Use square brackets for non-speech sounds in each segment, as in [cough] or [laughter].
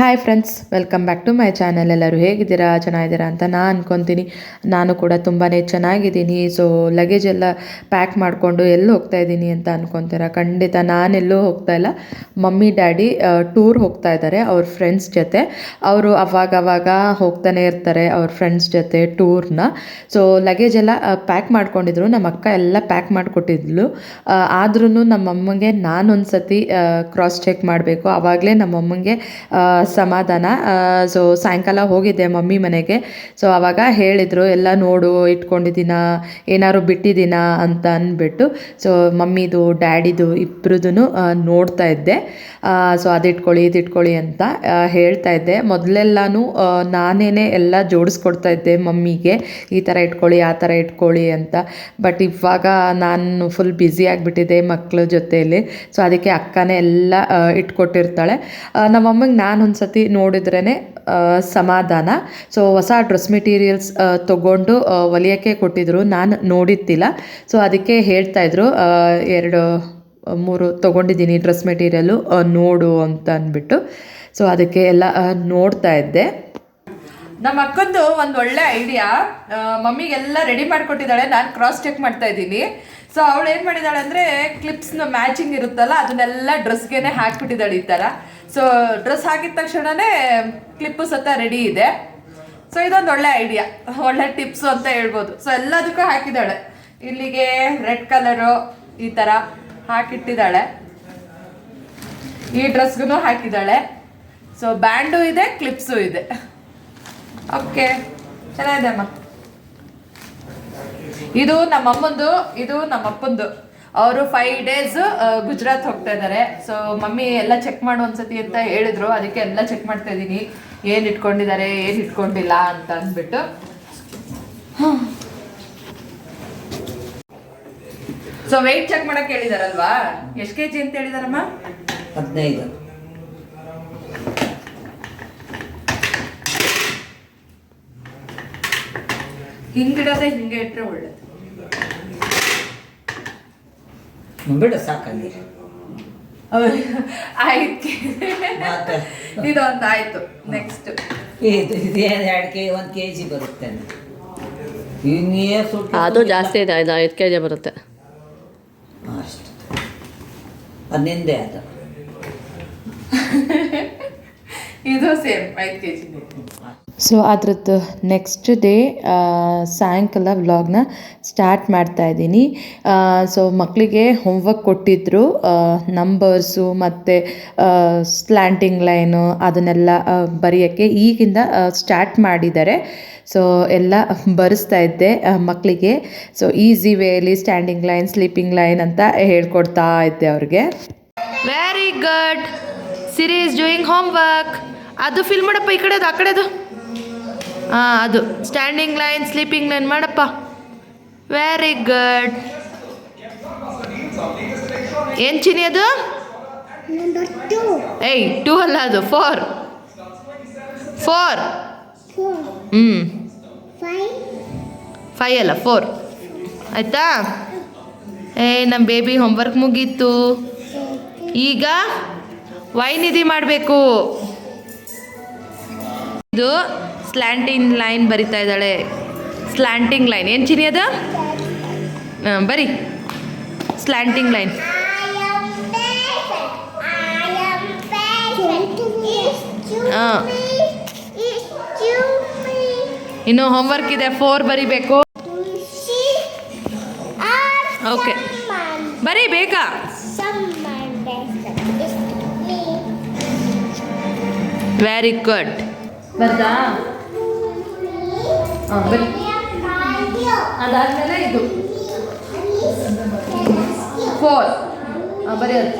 Hi friends welcome back to my channel ಎಲ್ಲರೂ ಹೇಗಿದ್ದೀರಾ? ಚೆನ್ನಾಗಿದ್ದೀರಾ ಅಂತ ನಾನು ಅಂದ್ಕೊತೀನಿ ನಾನು ಕೂಡ ತುಂಬಾ ಚೆನ್ನಾಗಿದ್ದೀನಿ. ಸೊ ಲಗೇಜ್ ಎಲ್ಲ ಪ್ಯಾಕ್ ಮಾಡಿಕೊಂಡು ಎಲ್ಲೂ ಹೋಗ್ತಾ ಇದ್ದೀನಿ ಅಂತ ಅನ್ಕೊತೀರಾ? ಖಂಡಿತ ನಾನೆಲ್ಲೂ ಹೋಗ್ತಾ ಇಲ್ಲ. ಮಮ್ಮಿ, ಡ್ಯಾಡಿ ಟೂರ್ ಹೋಗ್ತಾ ಇದ್ದಾರೆ ಅವ್ರ ಫ್ರೆಂಡ್ಸ್ ಜೊತೆ. ಅವರು ಅವಾಗ ಅವಾಗ ಹೋಗ್ತಾನೆ ಇರ್ತಾರೆ ಅವ್ರ ಫ್ರೆಂಡ್ಸ್ ಜೊತೆ ಟೂರ್ನ ಸೊ ಲಗೇಜ್ ಎಲ್ಲ ಪ್ಯಾಕ್ ಮಾಡ್ಕೊಂಡಿದ್ರು. ನಮ್ಮ ಅಕ್ಕ ಎಲ್ಲ ಪ್ಯಾಕ್ ಮಾಡಿಕೊಟ್ಟಿದ್ಲು. ಆದ್ರೂ ನಮ್ಮಮ್ಮಗೆ ನಾನೊಂದು ಸತಿ ಕ್ರಾಸ್ ಚೆಕ್ ಮಾಡಬೇಕು. ಆವಾಗಲೇ ನಮ್ಮಮ್ಮಗೆ ಸಮಾಧಾನ. ಸೊ ಸಾಯಂಕಾಲ ಹೋಗಿದ್ದೆ ಮಮ್ಮಿ ಮನೆಗೆ. ಸೊ ಆವಾಗ ಹೇಳಿದರು, ಎಲ್ಲ ನೋಡು, ಇಟ್ಕೊಂಡಿದ್ದೀನ, ಏನಾದ್ರು ಬಿಟ್ಟಿದ್ದೀನ ಅಂತ ಅಂದ್ಬಿಟ್ಟು. ಸೊ ಮಮ್ಮಿದು, ಡ್ಯಾಡಿದು ಇಬ್ಬರದೂ ನೋಡ್ತಾ ಇದ್ದೆ. ಸೊ ಅದು ಇಟ್ಕೊಳ್ಳಿ ಅಂತ ಹೇಳ್ತಾ ಇದ್ದೆ. ಮೊದಲೆಲ್ಲನೂ ನಾನೇ ಎಲ್ಲ ಜೋಡಿಸ್ಕೊಡ್ತಾ ಇದ್ದೆ ಮಮ್ಮಿಗೆ. ಈ ಥರ ಇಟ್ಕೊಳ್ಳಿ, ಆ ಥರ ಇಟ್ಕೊಳ್ಳಿ ಅಂತ. ಬಟ್ ಇವಾಗ ನಾನು ಫುಲ್ ಬ್ಯುಸಿ ಆಗಿಬಿಟ್ಟಿದ್ದೆ ಮಕ್ಕಳ ಜೊತೆಯಲ್ಲಿ ಸೊ ಅದಕ್ಕೆ ಅಕ್ಕನೇ ಎಲ್ಲ ಇಟ್ಕೊಟ್ಟಿರ್ತಾಳೆ. ನಮ್ಮಮ್ಮಂಗೆ ನಾನು ಒಂದು ಸತಿ ನೋಡಿದ್ರೇ ಸಮಾಧಾನ. ಸೊ ಹೊಸ ಡ್ರೆಸ್ ಮೆಟೀರಿಯಲ್ಸ್ ತೊಗೊಂಡು ಹೊಲಿಯೋಕ್ಕೆ ಕೊಟ್ಟಿದ್ರು. ನಾನು ನೋಡಿದ್ದಿಲ್ಲ. ಸೊ ಅದಕ್ಕೆ ಹೇಳ್ತಾಯಿದ್ರು ಎರಡು, ಮೂರು ತೊಗೊಂಡಿದ್ದೀನಿ ಡ್ರೆಸ್ ಮೆಟೀರಿಯಲು ನೋಡು ಅಂತ ಅಂದ್ಬಿಟ್ಟು. ಸೊ ಅದಕ್ಕೆ ಎಲ್ಲ ನೋಡ್ತಾ ಇದ್ದೆ. ನಮ್ಮ ಅಕ್ಕಂದು ಒಂದು ಒಳ್ಳೆ ಐಡಿಯಾ. ಮಮ್ಮಿಗೆಲ್ಲ ರೆಡಿ ಮಾಡಿಕೊಟ್ಟಿದ್ದಾಳೆ. ನಾನು ಕ್ರಾಸ್ ಚೆಕ್ ಮಾಡ್ತಾ ಇದ್ದೀನಿ. ಸೊ ಅವಳು ಏನು ಮಾಡಿದ್ದಾಳೆ ಅಂದರೆ ಕ್ಲಿಪ್ಸ್ನ ಮ್ಯಾಚಿಂಗ್ ಇರುತ್ತಲ್ಲ, ಅದನ್ನೆಲ್ಲ ಡ್ರೆಸ್ಗೆ ಹಾಕ್ಬಿಟ್ಟಿದ್ದಾಳೆ ಈ ಥರ ಸೊ ಡ್ರೆಸ್ ಹಾಕಿದ ತಕ್ಷಣನೇ ಕ್ಲಿಪ್ಪು ಸತ ರೆಡಿ ಇದೆ. ಸೊ ಇದೊಂದು ಒಳ್ಳೆ ಐಡಿಯಾ ಒಳ್ಳೆ ಟಿಪ್ಸು ಅಂತ ಹೇಳ್ಬೋದು. ಸೊ ಎಲ್ಲದಕ್ಕೂ ಹಾಕಿದ್ದಾಳೆ. ಇಲ್ಲಿಗೆ ರೆಡ್ ಕಲರು ಈ ಥರ ಹಾಕಿಟ್ಟಿದ್ದಾಳೆ. ಈ ಡ್ರೆಸ್ಗೂ ಹಾಕಿದ್ದಾಳೆ. ಸೊ ಬ್ಯಾಂಡು ಇದೆ ಕ್ಲಿಪ್ಸು ಇದೆ. ಓಕೆ ಚೆನ್ನಾಗಿದೆ ಅಮ್ಮ. ಇದು ನಮ್ಮಮ್ಮಂದು, ಇದು ನಮ್ಮಪ್ಪಂದು. ಅವರು ಫೈವ್ ಡೇಸ್ ಗುಜರಾತ್ ಹೋಗ್ತಾ ಇದ್ದಾರೆ. ಸೊ ಮಮ್ಮಿ ಎಲ್ಲ ಚೆಕ್ ಮಾಡು ಒಂದ್ಸತಿ ಅಂತ ಹೇಳಿದ್ರು. ಅದಕ್ಕೆ ಎಲ್ಲ ಚೆಕ್ ಮಾಡ್ತಾ ಇದ್ದೀನಿ. ಏನು ಇಟ್ಕೊಂಡಿದ್ದಾರೆ ಏನು ಇಟ್ಕೊಂಡಿಲ್ಲ ಅಂತ ಅಂದ್ಬಿಟ್ಟು. ಸೊ ವೆಯ್ಟ್ ಚೆಕ್ ಮಾಡಕ್ ಹೇಳಿದಾರಲ್ವಾ? ಎಷ್ಟು ಕೆ ಜಿ ಅಂತ ಹೇಳಿದಾರಮ್ಮ? ಹದಿನೈದು. ಹಿಂಗಿಡದೆ ಹಿಂಗೆ ಇಟ್ಟರೆ ಒಳ್ಳೇದು. ಬಿಡು ಸಾಕಲ್ಲಿ. ಆಯ್ತು. ಇದೊಂದು ಆಯ್ತು ನೆಕ್ಸ್ಟ್ ಇದು ಇದೇನು ಎರಡು ಕೆ ಒಂದು ಕೆ ಜಿ ಬರುತ್ತೆ ಹಿಂಗೆ ಸುಟ್ಟು ಅದು ಜಾಸ್ತಿ ಇದೆ ಐದು ಐದು ಕೆ ಜಿ ಬರುತ್ತೆ. ಅಷ್ಟು. ಅದು ನಿಂದೆ ಅದು. [laughs] ಇದು ಸೇಮ್ ಐದು ಕೆ ಜಿ. ಸೊ ಅದ್ರದ್ದು ನೆಕ್ಸ್ಟ್ ಡೇ ಸಾಯಂಕಾಲ ವ್ಲಾಗ್ನ ಸ್ಟಾರ್ಟ್ ಮಾಡ್ತಾ ಇದ್ದೀನಿ. ಸೊ ಮಕ್ಕಳಿಗೆ ಹೋಮ್ವರ್ಕ್ ಕೊಟ್ಟಿದ್ದರು ನಂಬರ್ಸು ಮತ್ತು ಸ್ಲ್ಯಾಂಟಿಂಗ್ ಲೈನು ಅದನ್ನೆಲ್ಲ ಬರೆಯೋಕ್ಕೆ ಈಗಿಂದ ಸ್ಟಾರ್ಟ್ ಮಾಡಿದ್ದಾರೆ. ಸೊ ಎಲ್ಲ ಬರೆಸ್ತಾ ಇದ್ದೆ ಮಕ್ಕಳಿಗೆ so easy ವೇಲಿ standing line sleeping line ಅಂತ ಹೇಳ್ಕೊಡ್ತಾ ಇದ್ದೆ ಅವ್ರಿಗೆ. Very good Siri's doing homework ಅದು ಫಿಲ್ ಮಾಡಪ್ಪ ಈ ಕಡೆದು, ಆ ಕಡೆದು. ಹಾಂ ಅದು. ಸ್ಟ್ಯಾಂಡಿಂಗ್ ಲೈನ್ ಸ್ಲೀಪಿಂಗ್ ಲೈನ್ ಮಾಡಪ್ಪ. ವೆರಿ ಗುಡ್ ಏನ್ ಚಿನಿ ಅದು? ಏಯ್ ಟೂ ಅಲ್ಲ ಅದು. ಫೋರ್ ಫೋರ್ ಹ್ಞೂ five, ಫೈ ಅಲ್ಲ ಫೋರ್ ಆಯಿತಾ? ಏ ನಮ್ಮ ಬೇಬಿ ಹೋಮ್ವರ್ಕ್ ಮುಗೀತು. ಈಗ ವೈನಿಧಿ ಮಾಡಬೇಕು. ಇದು ಸ್ಲ್ಯಾಂಟಿಂಗ್ ಲೈನ್ ಬರಿತಾ ಇದ್ದಾಳೆ. ಸ್ಲ್ಯಾಂಟಿಂಗ್ ಲೈನ್ ಏನು ಚಿನಿ ಅದು? ಬರಿ. ಸ್ಲ್ಯಾಂಟಿಂಗ್ ಲೈನ್ ಇನ್ನು ಹೋಮ್ ವರ್ಕ್ ಇದೆ. ಫೋರ್ ಬರಿಬೇಕು. ಓಕೆ ಬರೀ ಬೇಗ ವೆರಿ ಗುಡ್ ಬರ್ತಾ ಹಾಂ ಬರಿ ಅದಾದಮೇಲೆ ಇದು ಫೋರ್ ಹಾಂ ಬರಿ ಅದು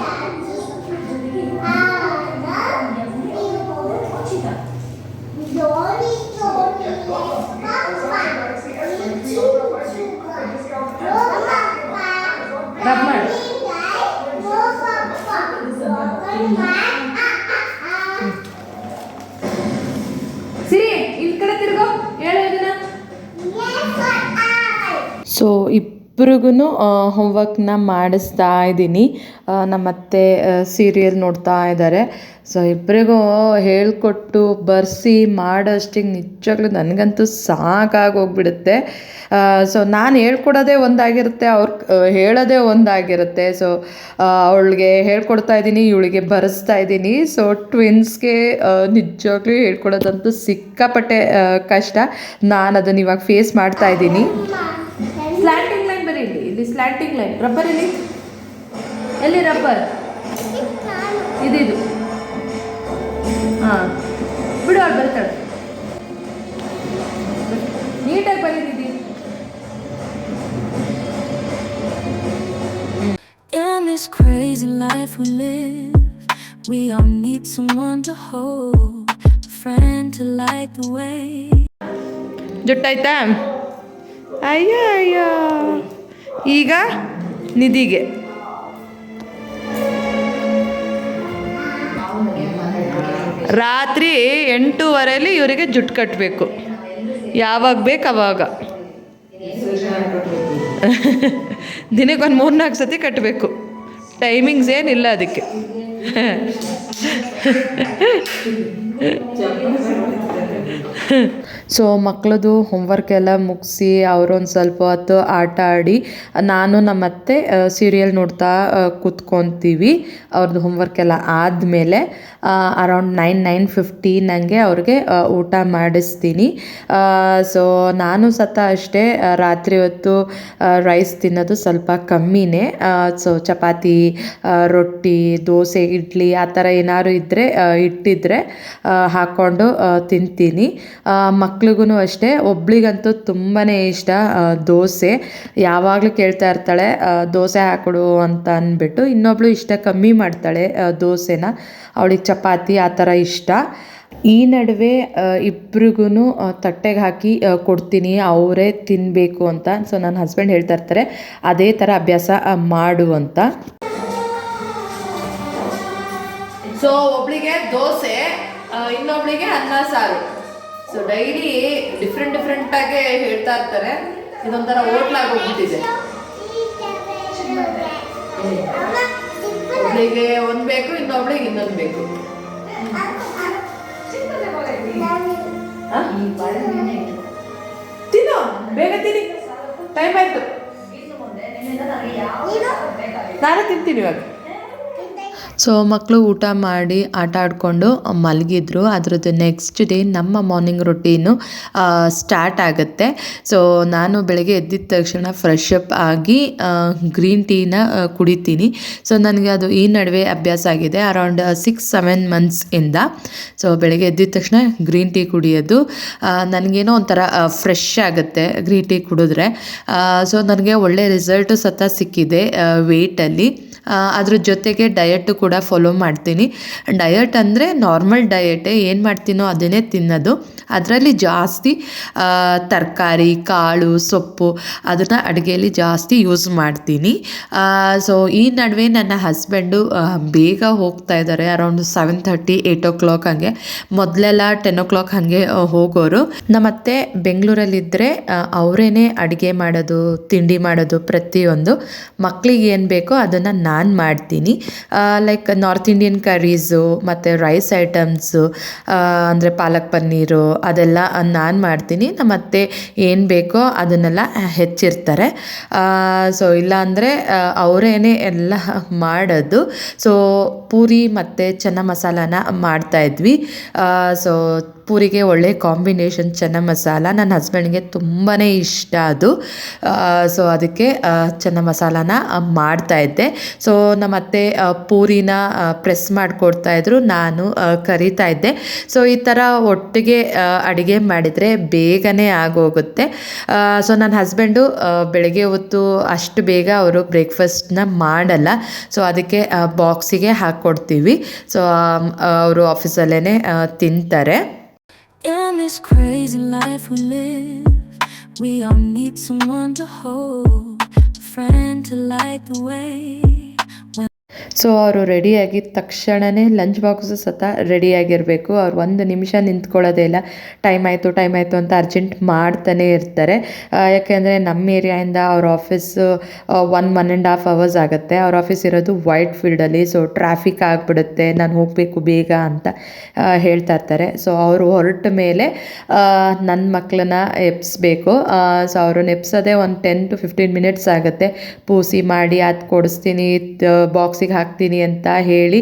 ಇಲ್ಲಿ ಕಡೆ ತಿರ್ಗೋ ಹೇಳು ಇದನ್ನ ಸೊ ಇಬ್ಬ ಹೋಮ್ವರ್ಕ್ನ ಮಾಡಿಸ್ತಾ ಇದ್ದೀನಿ ನಮ್ಮತ್ತೆ ಸೀರಿಯಲ್ ನೋಡ್ತಾ ಇದ್ದಾರೆ ಸೊ ಇಬ್ಬರಿಗೂ ಹೇಳಿಕೊಟ್ಟು ಬರೆಸಿ ಮಾಡೋಷ್ಟಿಗೆ ನಿಜವಾಗ್ಲೂ ನನಗಂತೂ ಸಾಕಾಗಿ ಹೋಗ್ಬಿಡುತ್ತೆ ಸೊ, ನಾನು ಹೇಳ್ಕೊಡೋದೇ ಒಂದಾಗಿರುತ್ತೆ, ಅವ್ರು ಹೇಳೋದೇ ಒಂದಾಗಿರುತ್ತೆ. ಸೊ ಅವಳಿಗೆ ಹೇಳ್ಕೊಡ್ತಾ ಇದ್ದೀನಿ, ಇವಳಿಗೆ ಬರೆಸ್ತಾ ಇದ್ದೀನಿ. ಸೊ, ಟ್ವಿನ್ಸ್ಗೆ ನಿಜವಾಗ್ಲೂ ಹೇಳ್ಕೊಡೋದಂತೂ ಸಿಕ್ಕಾಪಟ್ಟೆ ಕಷ್ಟ. ನಾನು ಅದನ್ನು ಇವಾಗ ಫೇಸ್ ಮಾಡ್ತಾ ಇದ್ದೀನಿ. ಸ್ಲ್ಯಾಂಟಿಂಗ್ ಲೈನ್ ರಬ್ಬರ್ ಇಲ್ಲಿ ಎಲ್ಲಿ ರಬ್ಬರ್ ಇದಿದು ಹಾಂ ಬಿಡು ಅವ್ಳು ಬರ್ತಾಳೆ ನೀಟಾಗಿ ಬರೀತಿದ್ದಿ In this crazy life we live, we all need someone to hold, a friend to light the way. ಜುಟ್ಟಾಯ್ತಾ ayya ಅಯ್ಯ ಈಗ ನಿಧಿಗೆ. ರಾತ್ರಿ ಎಂಟೂವರೆಯಲ್ಲಿ ಇವರಿಗೆ ಜುಟ್ಟು ಕಟ್ಟಬೇಕು ಯಾವಾಗ ಬೇಕು ಅವಾಗ. [laughs] ದಿನಕ್ಕೆ ಒಂದು ಮೂರು ನಾಲ್ಕು ಸತಿ ಕಟ್ಟಬೇಕು ಟೈಮಿಂಗ್ಸ್ ಏನಿಲ್ಲ ಅದಕ್ಕೆ. [laughs] ಸೊ ಮಕ್ಕಳದು ಹೋಮ್ವರ್ಕ್ ಎಲ್ಲ ಮುಗಿಸಿ ಅವರೊಂದು ಸ್ವಲ್ಪ ಹೊತ್ತು ಆಟ ಆಡಿ, ನಾನು ನಮ್ಮತ್ತೆ ಸೀರಿಯಲ್ ನೋಡ್ತಾ ಕೂತ್ಕೊತೀವಿ ಅವ್ರದ್ದು ಹೋಮ್ವರ್ಕ್ ಎಲ್ಲ ಆದಮೇಲೆ ಅರೌಂಡ್ ನೈನ್ ನೈನ್ ಫಿಫ್ಟೀನ್ ಹಂಗೆ ಅವ್ರಿಗೆ ಊಟ ಮಾಡಿಸ್ತೀನಿ. ಸೊ ನಾನು ಸತ ಅಷ್ಟೇ ರಾತ್ರಿ ಹೊತ್ತು ರೈಸ್ ತಿನ್ನೋದು ಸ್ವಲ್ಪ ಕಮ್ಮಿನೇ. ಸೊ ಚಪಾತಿ ರೊಟ್ಟಿ, ದೋಸೆ, ಇಡ್ಲಿ ಆ ಥರ ಏನಾದ್ರು ಇದ್ದರೆ ಇಟ್ಟಿದ್ರೆ ಹಾಕ್ಕೊಂಡು ತಿಂತೀನಿ. ತಿಂತೀನಿ ಮಕ್ಳಿಗೂ ಅಷ್ಟೇ, ಒಬ್ಳಿಗಂತೂ ತುಂಬಾ ಇಷ್ಟ ದೋಸೆ. ಯಾವಾಗಲೂ ಕೇಳ್ತಾ ಇರ್ತಾಳೆ ದೋಸೆ ಹಾಕೊಡು ಅಂತ ಅಂದ್ಬಿಟ್ಟು ಇನ್ನೊಬ್ಳು ಇಷ್ಟ ಕಮ್ಮಿ ಮಾಡ್ತಾಳೆ ದೋಸೆನ. ಅವಳಿಗೆ ಚಪಾತಿ ಆ ಥರ ಇಷ್ಟ. ಈ ನಡುವೆ ಇಬ್ರಿಗೂ ತಟ್ಟೆಗೆ ಹಾಕಿ ಕೊಡ್ತೀನಿ, ಅವರೇ ತಿನ್ನಬೇಕು ಅಂತ. ಸೊ ನನ್ನ ಹಸ್ಬೆಂಡ್ ಹೇಳ್ತಾ ಇರ್ತಾರೆ, ಅದೇ ಥರ ಅಭ್ಯಾಸ ಮಾಡು ಅಂತ. ಸೊ ಒಬ್ಳಿಗೆ ದೋಸೆ ಇನ್ನೊಬ್ಳಿಗೆ ಅನ್ನ ಸಾರು. ಸೊ ಡೈಲಿ ಡಿಫ್ರೆಂಟ್ ಡಿಫ್ರೆಂಟ್ ಆಗಿ ಹೇಳ್ತಾ ಇರ್ತಾರೆ. ಇದೊಂಥರ ಹೋಟ್ಲಾಗಿ ಹೋಗ್ಬಿಟ್ಟಿದೆ. ಒಬ್ಳಿಗೆ ಒಂದ್ ಬೇಕು, ಇನ್ನೊಬ್ಳಿಗೆ ಇನ್ನೊಂದು ಬೇಕು. ತಿನ್ನು, ಬೇಗ ತಿನ್ನಿ. ಟೈಮ್ ಆಯ್ತು. ನಾನು ತಿಂತೀನಿ ಇವಾಗ. ಸೊ ಮಕ್ಕಳು ಊಟ ಮಾಡಿ, ಆಟ ಆಡಿಕೊಂಡು ಮಲಗಿದ್ರು. ಅದರದ್ದು ನೆಕ್ಸ್ಟ್ ಡೇ ನಮ್ಮ ಮಾರ್ನಿಂಗ್ ರೊಟೀನು ಸ್ಟಾರ್ಟ್ ಆಗುತ್ತೆ. ಸೊ ನಾನು ಬೆಳಗ್ಗೆ ಎದ್ದಿದ ತಕ್ಷಣ ಫ್ರೆಶ್ ಅಪ್ ಆಗಿ ಗ್ರೀನ್ ಟೀನ ಕುಡಿತೀನಿ. ಸೊ ನನಗೆ ಅದು ಈ ನಡುವೆ ಅಭ್ಯಾಸ ಆಗಿದೆ. ಅರೌಂಡ್ ಸಿಕ್ಸ್ ಸೆವೆನ್ ಮಂತ್ಸಿಂದ ಸೊ ಬೆಳಗ್ಗೆ ಎದ್ದಿದ ತಕ್ಷಣ ಗ್ರೀನ್ ಟೀ ಕುಡಿಯೋದು. ನನಗೇನೋ ಒಂಥರ ಫ್ರೆಶ್ ಆಗುತ್ತೆ ಗ್ರೀನ್ ಟೀ ಕುಡಿದ್ರೆ. ಸೊ ನನಗೆ ಒಳ್ಳೆ ರಿಸಲ್ಟು ಸತ ಸಿಕ್ಕಿದೆ ವೆಯ್ಟಲ್ಲಿ ಅದ್ರ ಜೊತೆಗೆ ಡಯಟು ಕೂಡ ಫಾಲೋ ಮಾಡ್ತೀನಿ. ಡಯಟ್ ಅಂದರೆ ನಾರ್ಮಲ್ ಡಯಟೇ ಏನು ಮಾಡ್ತೀನೋ ಅದನ್ನೇ ತಿನ್ನೋದು. ಅದರಲ್ಲಿ ಜಾಸ್ತಿ ತರಕಾರಿ, ಕಾಳು, ಸೊಪ್ಪು ಅದನ್ನು ಅಡುಗೆಯಲ್ಲಿ ಜಾಸ್ತಿ ಯೂಸ್ ಮಾಡ್ತೀನಿ. ಸೊ ಈ ನಡುವೆ ನನ್ನ ಹಸ್ಬೆಂಡು ಬೇಗ ಹೋಗ್ತಾ ಇದ್ದಾರೆ around seven thirty eight o'clock ಹಾಗೆ. ಮೊದಲೆಲ್ಲ ಟೆನ್ ಓ ಕ್ಲಾಕ್ ಹಾಗೆ ಹೋಗೋರು. ನಮ್ಮತ್ತೆ ಬೆಂಗಳೂರಲ್ಲಿದ್ದರೆ ಅವರೇನೆ ಅಡುಗೆ ಮಾಡೋದು, ತಿಂಡಿ ಮಾಡೋದು ಪ್ರತಿಯೊಂದು. ಮಕ್ಕಳಿಗೆ ಏನು ಬೇಕೋ ಅದನ್ನು ನಾನು ಮಾಡ್ತೀನಿ. ಲೈಕ್ ನಾರ್ತ್ ಇಂಡಿಯನ್ ಕರೀಸು ಮತ್ತು ರೈಸ್ ಐಟಮ್ಸು ಅಂದರೆ ಪಾಲಕ್ ಪನ್ನೀರು ಅದೆಲ್ಲ ನಾನು ಮಾಡ್ತೀನಿ. ನಮ್ಮ ಅತ್ತೆ ಏನು ಬೇಕೋ ಅದನ್ನೆಲ್ಲ ಹೆಚ್ಚಿರ್ತಾರೆ. ಸೊ ಇಲ್ಲಾಂದರೆ ಅವರೇನೆ ಎಲ್ಲ ಮಾಡೋದು. ಸೊ ಪೂರಿ ಮತ್ತು ಚೆನ್ನ ಮಸಾಲಾನ ಮಾಡ್ತಾಯಿದ್ವಿ ಸೊ ಪೂರಿಗೆ ಒಳ್ಳೆ ಕಾಂಬಿನೇಷನ್ ಚೆನ್ನ ಮಸಾಲ ನನ್ನ ಹಸ್ಬೆಂಡ್ಗೆ ತುಂಬಾ ಇಷ್ಟ ಅದು. ಸೊ ಅದಕ್ಕೆ ಚನ್ನ ಮಸಾಲಾನ ಆ, ಮಾಡ್ತಾ ಇದ್ದೆ. ಸೊ ನಮ್ಮ ಅತ್ತೆ ಪೂರಿನ ಪ್ರೆಸ್ ಮಾಡಿಕೊಡ್ತಾ ಇದ್ರು. ನಾನು ಕರಿತಾ ಇದ್ದೆ. ಸೊ ಈ ಥರ ಒಟ್ಟಿಗೆ ಅಡುಗೆ ಮಾಡಿದರೆ ಬೇಗನೆ ಆಗೋಗುತ್ತೆ. ಸೊ ನನ್ನ ಹಸ್ಬೆಂಡು ಬೆಳಗ್ಗೆ ಹೊತ್ತು ಅಷ್ಟು ಬೇಗ ಅವರು ಬ್ರೇಕ್ಫಾಸ್ಟ್ನ ಮಾಡಲ್ಲ. ಸೊ ಅದಕ್ಕೆ ಬಾಕ್ಸಿಗೆ ಹಾಕ್ಕೊಡ್ತೀವಿ ಸೊ ಅವರು ಆಫೀಸಲ್ಲೇ ತಿಂತಾರೆ. In this crazy life we live, we all need someone to hold, a friend to light the way. So ಅವರು ರೆಡಿಯಾಗಿದ್ದ ತಕ್ಷಣವೇ ಲಂಚ್ ಬಾಕ್ಸು ಸತ ರೆಡಿಯಾಗಿರಬೇಕು ಅವ್ರು ಒಂದು ನಿಮಿಷ ನಿಂತ್ಕೊಳ್ಳೋದೇ ಇಲ್ಲ. ಟೈಮ್ ಆಯಿತು ಟೈಮ್ ಆಯಿತು ಅಂತ ಅರ್ಜೆಂಟ್ ಮಾಡ್ತಾನೆ ಇರ್ತಾರೆ. ಯಾಕೆಂದರೆ ನಮ್ಮ ಏರಿಯಾಯಿಂದ ಅವ್ರ office one one and half hours ಆಗುತ್ತೆ. ಅವ್ರ ಆಫೀಸ್ ಇರೋದು ವೈಟ್ ಫೀಲ್ಡಲ್ಲಿ ಸೊ ಟ್ರಾಫಿಕ್ ಆಗಿಬಿಡುತ್ತೆ. ನಾನು ಹೋಗಬೇಕು ಬೇಗ ಅಂತ ಹೇಳ್ತಾ ಇರ್ತಾರೆ. ಸೊ ಅವರು ಹೊರಟ ಮೇಲೆ ನನ್ನ ಮಕ್ಕಳನ್ನ ಎಪ್ಸ್ಬೇಕು ಸೊ ಅವ್ರನ್ನ ಎಪ್ಸೋದೇ ಒಂದು ಟೆನ್ ಟು ಫಿಫ್ಟೀನ್ ಮಿನಿಟ್ಸ್ ಆಗುತ್ತೆ. ಪೂಸಿ ಮಾಡಿ ಅದು ಕೊಡಿಸ್ತೀನಿ ಬಾಕ್ಸಿಗೆ ಹಾಕ್ತೀನಿ ಅಂತ ಹೇಳಿ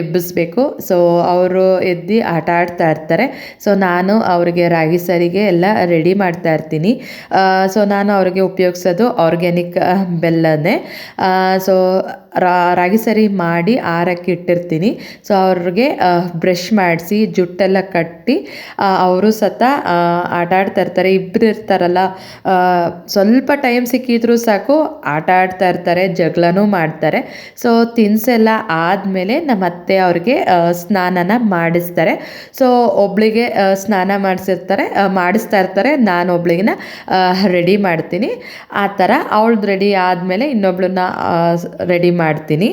ಎಬ್ಬಿಸ್ಬೇಕು. ಸೊ ಅವರು ಎದ್ದು ಆಟ ಆಡ್ತಾ ಇರ್ತಾರೆ. ಸೊ ನಾನು ಅವ್ರಿಗೆ ರಾಗಿ ಸರಿಗೆ ಎಲ್ಲ ರೆಡಿ ಮಾಡ್ತಾ ಇರ್ತೀನಿ. ಸೊ ನಾನು ಅವ್ರಿಗೆ ಉಪಯೋಗಿಸೋದು ಆರ್ಗ್ಯಾನಿಕ್ ಬೆಲ್ಲನೇ. ಸೊ ರಾಗಿ ಸರಿ ಮಾಡಿ ಆರಕ್ಕೆ ಇಟ್ಟಿರ್ತೀನಿ. ಸೊ ಅವ್ರಿಗೆ ಬ್ರಷ್ ಮಾಡಿಸಿ, ಜುಟ್ಟೆಲ್ಲ ಕಟ್ಟಿ ಅವರು ಸತ ಆಟ ಆಡ್ತಾ ಇರ್ತಾರೆ. ಇಬ್ಬರು ಇರ್ತಾರಲ್ಲ ಸ್ವಲ್ಪ ಟೈಮ್ ಸಿಕ್ಕಿದ್ರೂ ಸಾಕು ಆಟ ಆಡ್ತಾ ಇರ್ತಾರೆ, ಜಗಳನೂ ಮಾಡ್ತಾರೆ. ಸೊ ತಿನ್ಸೆಲ್ಲ ಆದಮೇಲೆ ನಮ್ಮ ಅತ್ತೆ ಅವ್ರಿಗೆ ಸ್ನಾನನ ಮಾಡಿಸ್ತಾರೆ. ಸೊ ಒಬ್ಳಿಗೆ ಸ್ನಾನ ಮಾಡಿಸಿರ್ತಾರೆ ಮಾಡಿಸ್ತಾ ಇರ್ತಾರೆ. ನಾನು ಒಬ್ಳಿಗಿನ ರೆಡಿ ಮಾಡ್ತೀನಿ. ಆ ಥರ ಅವಳದ್ದು ರೆಡಿ ಆದಮೇಲೆ ಇನ್ನೊಬ್ಳನ್ನ ರೆಡಿ ಮಾಡ್ತೀನಿ.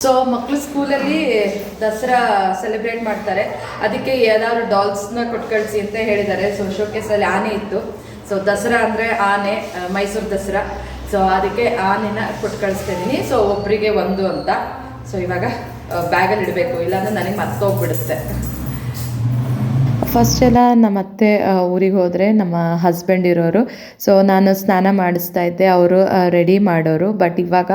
ಸೊ ಮಕ್ಕಳು ಸ್ಕೂಲಲ್ಲಿ ದಸರಾ ಸೆಲೆಬ್ರೇಟ್ ಮಾಡ್ತಾರೆ. ಅದಕ್ಕೆ ಯಾವ್ದಾದ್ರು ಡಾಲ್ಸ್ನ ಕೊಟ್ಟು ಕಳಿಸಿ ಅಂತ ಹೇಳಿದ್ದಾರೆ. ಸೊ ಶೋಕೇಸಲ್ಲಿ ಆನೆ ಇತ್ತು. ಸೊ ದಸರಾ ಅಂದರೆ ಆನೆ ಮೈಸೂರು ದಸರಾ. ಸೊ ಅದಕ್ಕೆ ಆನೆನ ಕೊಟ್ಟು ಕಳಿಸ್ತಿದ್ದೀನಿ ಸೊ ಒಬ್ಬರಿಗೆ ಒಂದು ಅಂತ. ಸೊ ಇವಾಗ ಬ್ಯಾಗಲ್ಲಿ ಇಡಬೇಕು. ಇಲ್ಲಾಂದ್ರೆ ನನಗೆ ಮರ್ತೋಗ್ಬಿಡುತ್ತೆ. ಫಸ್ಟ್ ಎಲ್ಲ ನಮ್ಮ ಅತ್ತೆ ಊರಿಗೆ ಹೋದರೆ ನಮ್ಮ ಹಸ್ಬೆಂಡ್ ಇರೋರು. ಸೊ ನಾನು ಸ್ನಾನ ಮಾಡಿಸ್ತಾ ಇದ್ದೆ ಅವರು ರೆಡಿ ಮಾಡೋರು. ಬಟ್ ಇವಾಗ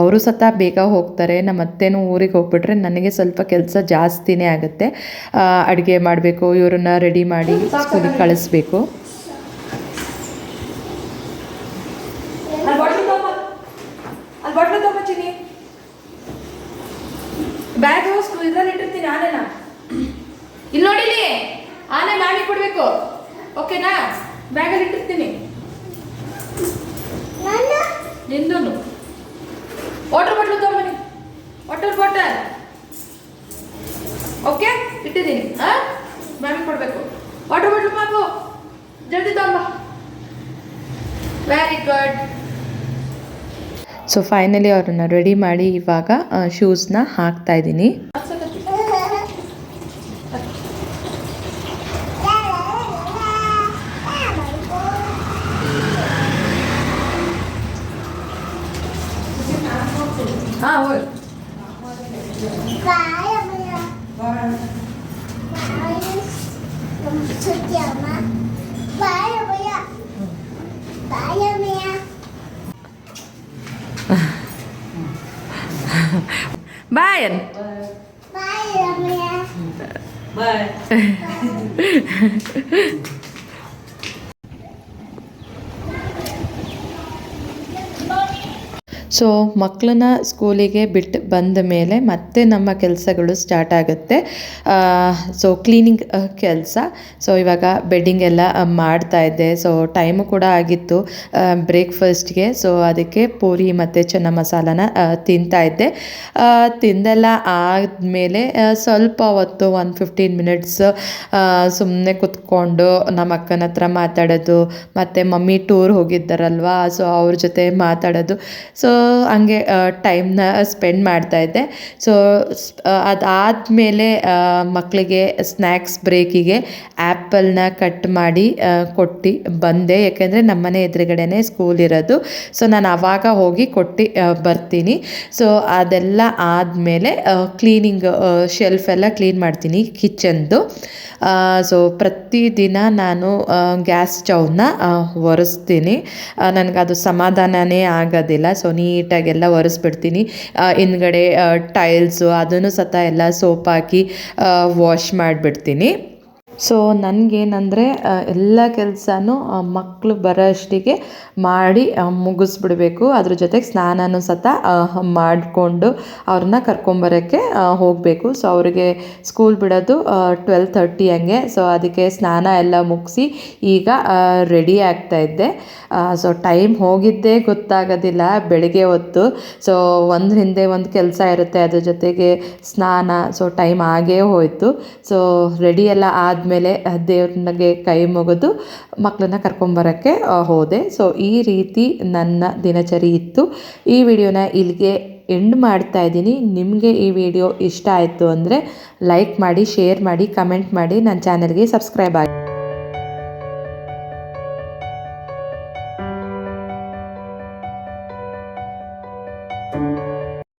ಅವರು ಸತ ಬೇಗ ಹೋಗ್ತಾರೆ. ನಮ್ಮ ಅತ್ತೆನೂ ಊರಿಗೆ ಹೋಗ್ಬಿಟ್ರೆ ನನಗೆ ಸ್ವಲ್ಪ ಕೆಲಸ ಜಾಸ್ತಿನೇ ಆಗುತ್ತೆ. ಅಡುಗೆ ಮಾಡಬೇಕು ಇವ್ರನ್ನ ರೆಡಿ ಮಾಡಿ ಸ್ಕೂಲಿಗೆ ಕಳಿಸ್ಬೇಕು. ಬ್ಯಾಗ್ ಇಟ್ಟಿರ್ತೀನಿ ನಾನೇನಾ? ಇಲ್ಲಿ ನೋಡಿಲಿ ಆನೆ ಮಾಡಿ ಕೊಡ್ಬೇಕು. ಓಕೆನಾ? ಬ್ಯಾಗಲ್ಲಿ ಇಟ್ಟಿರ್ತೀನಿ. ನಿಂದು ವಾಟರ್ ಬಾಟ್ಲು ತಗೊಂಬನ್ನಿ ವಾಟರ್ ಬಾಟಲ್ ಓಕೆ ಇಟ್ಟಿದ್ದೀನಿ. ಹಾಂ? ಮ್ಯಾಮಿಗೆ ಕೊಡಬೇಕು. ವಾಟರ್ ಬಾಟ್ಲು ಮಾಕು ಜಲ್ದಿ ತಗೊಂಬ ವೆರಿ ಗುಡ್ ಸೊ ಫೈನಲಿ ಅವ್ರನ್ನ ರೆಡಿ ಮಾಡಿ ಇವಾಗ ಶೂಸ್ನ ಹಾಕ್ತಾ ಇದ್ದೀನಿ. Bayan. Bayan. Bye. [laughs] ಸೊ ಮಕ್ಕಳನ್ನ ಸ್ಕೂಲಿಗೆ ಬಿಟ್ಟು ಬಂದ ಮೇಲೆ ಮತ್ತೆ ನಮ್ಮ ಕೆಲಸಗಳು ಸ್ಟಾರ್ಟ್ ಆಗುತ್ತೆ. ಸೊ ಕ್ಲೀನಿಂಗ್ ಕೆಲಸ. ಸೊ ಇವಾಗ ಬೆಡ್ಡಿಂಗ್ ಎಲ್ಲ ಮಾಡ್ತಾ ಇದ್ದೆ. ಸೊ ಟೈಮು ಕೂಡ ಆಗಿತ್ತು ಬ್ರೇಕ್ಫಾಸ್ಟ್ಗೆ ಸೊ ಅದಕ್ಕೆ ಪೂರಿ ಮತ್ತು ಚೆನ್ನ ಮಸಾಲನ ತಿಂತಾ ಇದ್ದೆ. ತಿಂದೆಲ್ಲ ಆದಮೇಲೆ ಸ್ವಲ್ಪ ಹೊತ್ತು, ಒಂದು ಫಿಫ್ಟೀನ್ ಮಿನಿಟ್ಸ್ ಸುಮ್ಮನೆ ಕುತ್ಕೊಂಡು ನಮ್ಮ ಅಕ್ಕನ ಹತ್ರ ಮಾತಾಡೋದು, ಮತ್ತು ಮಮ್ಮಿ ಟೂರ್ ಹೋಗಿದ್ದಾರಲ್ವಾ? ಸೊ ಅವ್ರ ಜೊತೆ ಮಾತಾಡೋದು. ಸೊ ಹಂಗೆ ಟೈಮ್ನ ಸ್ಪೆಂಡ್ ಮಾಡ್ತಾ ಇದ್ದೆ. ಸೊ ಅದಾದಮೇಲೆ ಮಕ್ಕಳಿಗೆ ಸ್ನ್ಯಾಕ್ಸ್ ಬ್ರೇಕಿಗೆ ಆ್ಯಪಲ್ನ ಕಟ್ ಮಾಡಿ ಕೊಟ್ಟು ಬಂದೆ. ಯಾಕೆಂದರೆ ನಮ್ಮನೆ ಎದುರುಗಡೆನೇ ಸ್ಕೂಲ್ ಇರೋದು. ಸೊ ನಾನು ಆವಾಗ ಹೋಗಿ ಕೊಟ್ಟು ಬರ್ತೀನಿ. ಸೊ ಅದೆಲ್ಲ ಆದಮೇಲೆ ಕ್ಲೀನಿಂಗ್ ಶೆಲ್ಫ್ ಎಲ್ಲ ಕ್ಲೀನ್ ಮಾಡ್ತೀನಿ ಕಿಚನ್ದು ಸೊ ಪ್ರತಿದಿನ ನಾನು ಗ್ಯಾಸ್ ಸ್ಟವ್ನ ಒರೆಸ್ತೀನಿ. ನನಗದು ಸಮಾಧಾನನೇ ಆಗೋದಿಲ್ಲ. ಸೊ ನೀಟಾಗೆಲ್ಲ ಒರೆಸ್ಬಿಡ್ತೀನಿ. ಹಿಂದ್ಗಡೆ ಟೈಲ್ಸು ಅದನ್ನು ಸತ ಎಲ್ಲ ಸೋಪ್ ಹಾಕಿ ವಾಶ್ ಮಾಡಿಬಿಡ್ತೀನಿ. ಸೊ ನನಗೇನಂದರೆ ಎಲ್ಲ ಕೆಲಸನೂ ಮಕ್ಕಳು ಬರೋ ಅಷ್ಟಿಗೆ ಮಾಡಿ ಮುಗಿಸ್ಬಿಡ್ಬೇಕು. ಅದ್ರ ಜೊತೆಗೆ ಸ್ನಾನನೂ ಸತ ಮಾಡಿಕೊಂಡು ಅವ್ರನ್ನ ಕರ್ಕೊಂಬರೋಕ್ಕೆ ಹೋಗಬೇಕು. ಸೊ ಅವರಿಗೆ ಸ್ಕೂಲ್ ಬಿಡೋದು ಟ್ವೆಲ್ ತರ್ಟಿ ಹಂಗೆ. ಸೊ ಅದಕ್ಕೆ ಸ್ನಾನ ಎಲ್ಲ ಮುಗಿಸಿ ಈಗ ರೆಡಿ ಆಗ್ತಾ ಇದ್ದೆ. ಸೊ ಟೈಮ್ ಹೋಗಿದ್ದೇ ಗೊತ್ತಾಗೋದಿಲ್ಲ, ಬೆಳಗ್ಗೆ ಹೊತ್ತು. ಸೊ ಒಂದು ಹಿಂದೆ ಒಂದು ಕೆಲಸ ಇರುತ್ತೆ, ಅದ್ರ ಜೊತೆಗೆ ಸ್ನಾನ. ಸೊ ಟೈಮ್ ಆಗೇ ಹೋಯಿತು. ಸೊ ರೆಡಿ ಎಲ್ಲ ಆದಮೇಲೆ ಆದಮೇಲೆ ದೇವ್ರನಿಗೆ ಕೈ ಮುಗಿದು ಮಕ್ಕಳನ್ನ ಕರ್ಕೊಂಬರೋಕ್ಕೆ ಹೋದೆ. ಸೊ ಈ ರೀತಿ ನನ್ನ ದಿನಚರಿ ಇತ್ತು. ಈ ವಿಡಿಯೋನ ಇಲ್ಲಿಗೆ ಎಂಡ್ ಮಾಡ್ತಾ ಇದ್ದೀನಿ. ನಿಮಗೆ ಈ ವಿಡಿಯೋ ಇಷ್ಟ ಆಯಿತು ಅಂದರೆ, ಲೈಕ್ ಮಾಡಿ, ಶೇರ್ ಮಾಡಿ, ಕಮೆಂಟ್ ಮಾಡಿ. ನನ್ನ ಚಾನಲ್ಗೆ ಸಬ್ಸ್ಕ್ರೈಬ್ ಆಗಿ